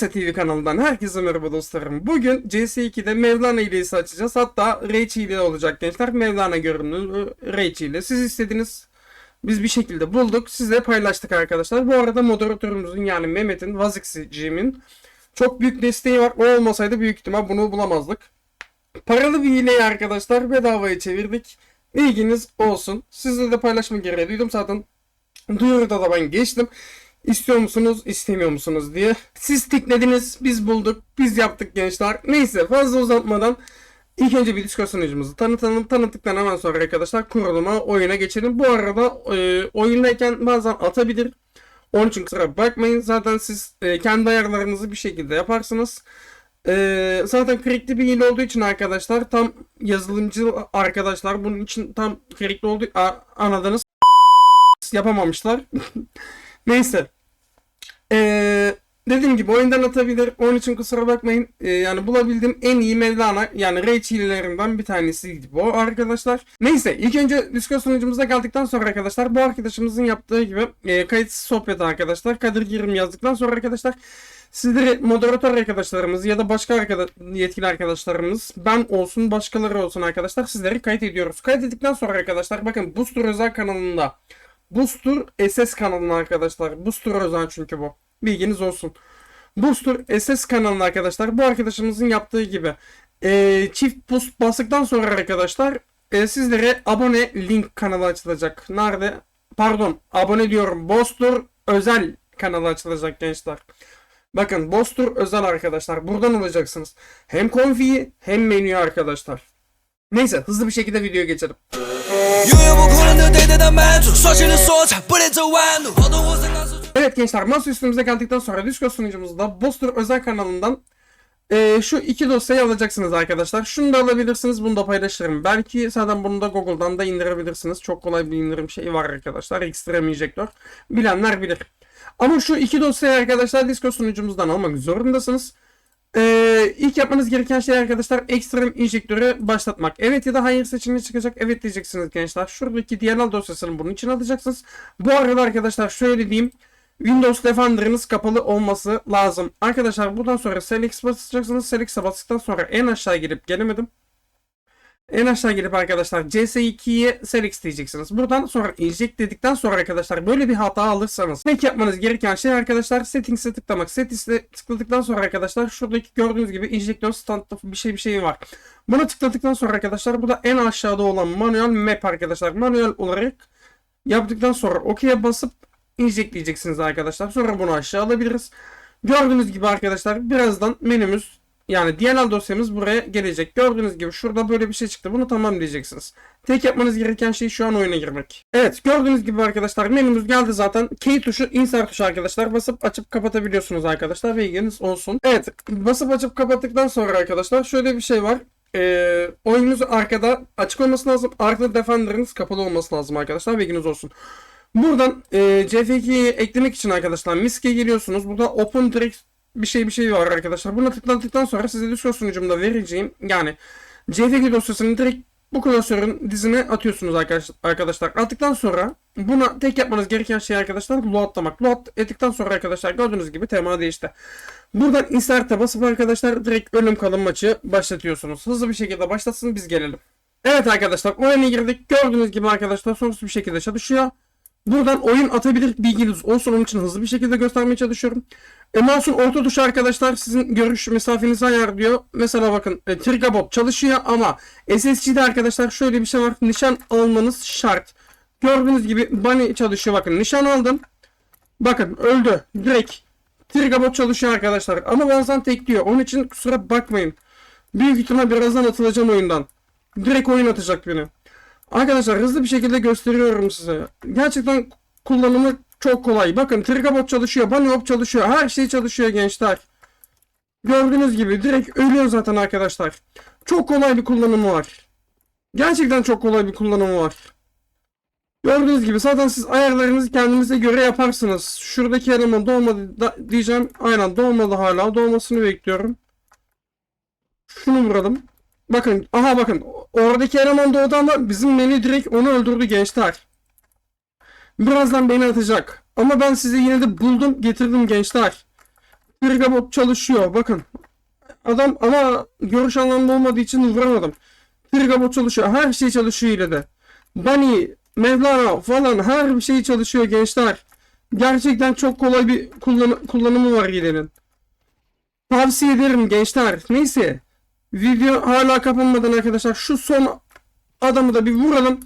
Nisa TV kanalından herkese merhaba dostlarım. Bugün CS2'de Mevlana hilesi açacağız. Hatta Rage hile olacak gençler. Mevlana görünümlü Rage hile. Siz istediniz. Biz bir şekilde bulduk. Sizle paylaştık arkadaşlar. Bu arada moderatörümüzün yani Mehmet'in, Vazix'cimin çok büyük desteği var. O olmasaydı büyük ihtimal bunu bulamazdık. Paralı bir hileyi arkadaşlar bedavaya çevirdik. Bilginiz olsun. Sizle de paylaşma gereği duydum. Zaten duyuruda da ben geçtim. İstiyor musunuz, istemiyor musunuz diye. Siz tiklediniz, biz bulduk, biz yaptık gençler. Neyse fazla uzatmadan ilk önce bir Discord sunucumuzu tanıtalım. Tanıttıktan hemen sonra arkadaşlar kuruluma, oyuna geçelim. Bu arada e, oyundayken bazen atabilir. Onun için kusura bakmayın. Zaten siz e, kendi ayarlarınızı bir şekilde yaparsınız. E, zaten crackli bir hile olduğu için arkadaşlar tam yazılımcı arkadaşlar bunun için tam crackli olduğu anladınız yapamamışlar. Neyse. Ee, dediğim gibi oyundan atabilir. Onun için kusura bakmayın. Ee, yani bulabildiğim en iyi Mevlana yani Rage hilelerinden bir tanesiydi bu arkadaşlar. Neyse ilk önce Discord sunucumuza geldikten sonra arkadaşlar bu arkadaşımızın yaptığı gibi e, kayıtsız sohbet arkadaşlar. Kadir Girim yazdıktan sonra arkadaşlar sizleri moderatör arkadaşlarımız ya da başka arkadaş, yetkili arkadaşlarımız ben olsun başkaları olsun arkadaşlar sizleri kayıt ediyoruz. Kayıt ettikten sonra arkadaşlar bakın Booster özel kanalında Booster SS kanalına arkadaşlar. Booster özel çünkü bu. Bilginiz olsun. Booster SS kanalına arkadaşlar. Bu arkadaşımızın yaptığı gibi. e, çift boost bastıktan sonra arkadaşlar e, sizlere abone link kanalı açılacak. Nerede? Pardon. Abone diyorum. Booster özel kanalı açılacak gençler. Bakın Booster özel arkadaşlar. Buradan olacaksınız. Hem konfiyi hem menüyü arkadaşlar. Neyse hızlı bir şekilde videoya geçelim. Yo yo bu konuda dededen ben çok Saçını soğut gençler masa üstümüze geldikten sonra Discord sunucumuzda Bostur özel kanalından e, şu iki dosyayı alacaksınız arkadaşlar. Şunu da alabilirsiniz bunu da paylaşırım. Belki zaten bunu da Google'dan da indirebilirsiniz. Çok kolay bir indirim şeyi var arkadaşlar. Extreme Injector. Bilenler bilir. Ama şu iki dosyayı arkadaşlar Discord sunucumuzdan almak zorundasınız. Ee, ilk yapmanız gereken şey arkadaşlar Extreme Injector'ı başlatmak. Evet ya da hayır seçeneği çıkacak. Evet diyeceksiniz gençler. Şuradaki DLL dosyasını bunun için alacaksınız. Bu arada arkadaşlar şöyle diyeyim. Windows Defender'ınız kapalı olması lazım. Arkadaşlar buradan sonra Select basacaksınız. Select'e bastıktan sonra en aşağı gelip gelemedim. En aşağı gelip arkadaşlar CS2'ye Select diyeceksiniz. Buradan sonra inject dedikten sonra arkadaşlar böyle bir hata alırsanız tek yapmanız gereken şey arkadaşlar Settings'e tıklamak. Settings'e tıkladıktan sonra arkadaşlar şuradaki gördüğünüz gibi injektör stand bir şey bir şey var. Buna tıkladıktan sonra arkadaşlar burada en aşağıda olan manuel map arkadaşlar. Manuel olarak yaptıktan sonra OK'ye basıp inject diyeceksiniz arkadaşlar. Sonra bunu aşağı alabiliriz. Gördüğünüz gibi arkadaşlar birazdan menümüz yani DLL dosyamız buraya gelecek. Gördüğünüz gibi şurada böyle bir şey çıktı. Bunu tamam diyeceksiniz. Tek yapmanız gereken şey şu an oyuna girmek. Evet gördüğünüz gibi arkadaşlar menümüz geldi zaten. Key tuşu insert tuşu arkadaşlar. Basıp açıp kapatabiliyorsunuz arkadaşlar. Bilginiz olsun. Evet basıp açıp kapattıktan sonra arkadaşlar şöyle bir şey var. Ee, oyununuz arkada açık olması lazım. Arkada Defender'ınız kapalı olması lazım arkadaşlar. Bilginiz olsun. Buradan e, CF2'yi eklemek için arkadaşlar Misk'e geliyorsunuz. Burada Open Direct bir şey bir şey var arkadaşlar. Buna tıkladıktan sonra size Discord sunucumda vereceğim yani CF2 dosyasını direkt bu klasörün dizine atıyorsunuz arkadaş- arkadaşlar. Attıktan sonra buna tek yapmanız gereken şey arkadaşlar loadlamak. Load ettikten sonra arkadaşlar gördüğünüz gibi tema değişti. Buradan insert'e basıp arkadaşlar direkt ölüm kalım maçı başlatıyorsunuz. Hızlı bir şekilde başlasın biz gelelim. Evet arkadaşlar oyuna girdik. Gördüğünüz gibi arkadaşlar sorunsuz bir şekilde çalışıyor. Buradan oyun atabilir bilginiz olsun onun için hızlı bir şekilde göstermeye çalışıyorum. E, mouse'un orta tuşu arkadaşlar sizin görüş mesafenizi ayarlıyor. Mesela bakın e, Trigabot çalışıyor ama SSG'de arkadaşlar şöyle bir şey var. Nişan almanız şart. Gördüğünüz gibi Bunny çalışıyor bakın. Nişan aldım. Bakın öldü. Direkt. Trigabot çalışıyor arkadaşlar. Ama bazen tekliyor. Onun için kusura bakmayın. Büyük ihtimal birazdan atılacağım oyundan. Direkt oyun atacak beni. Arkadaşlar hızlı bir şekilde gösteriyorum size. Gerçekten kullanımı çok kolay. Bakın Trigabot çalışıyor, Bunny Hop çalışıyor. Her şey çalışıyor gençler. Gördüğünüz gibi direkt ölüyor zaten arkadaşlar. Çok kolay bir kullanımı var. Gerçekten çok kolay bir kullanımı var. Gördüğünüz gibi zaten siz ayarlarınızı kendinize göre yaparsınız. Şuradaki eleman dolmadı diyeceğim. Aynen dolmadı hala. Dolmasını bekliyorum. Şunu vuralım. Bakın aha bakın oradaki eleman doğdu ama bizim menü direkt onu öldürdü gençler. Birazdan beni atacak. Ama ben sizi yine de buldum getirdim gençler. Trigabot çalışıyor. Bakın. Adam ama görüş anlamda olmadığı için vuramadım. Trigabot çalışıyor. Her şey çalışıyor ile de. Bunny, Mevlana falan her bir şey çalışıyor gençler. Gerçekten çok kolay bir kullan- kullanımı var hilenin. Tavsiye ederim gençler. Neyse. Video hala kapanmadan arkadaşlar şu son adamı da bir vuralım.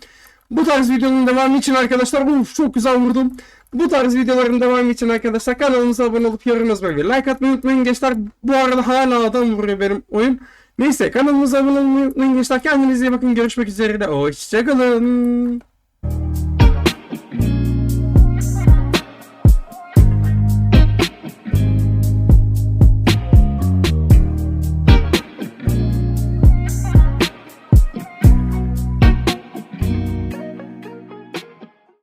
Bu tarz videonun devamı için arkadaşlar uf, çok güzel vurdum. Bu tarz videoların devamı için arkadaşlar kanalımıza abone olup yorum yazmayı ve like atmayı unutmayın gençler. Bu arada hala adam vuruyor benim oyun. Neyse kanalımıza abone olmayı unutmayın gençler. Kendinize iyi bakın. Görüşmek üzere de. Hoşçakalın.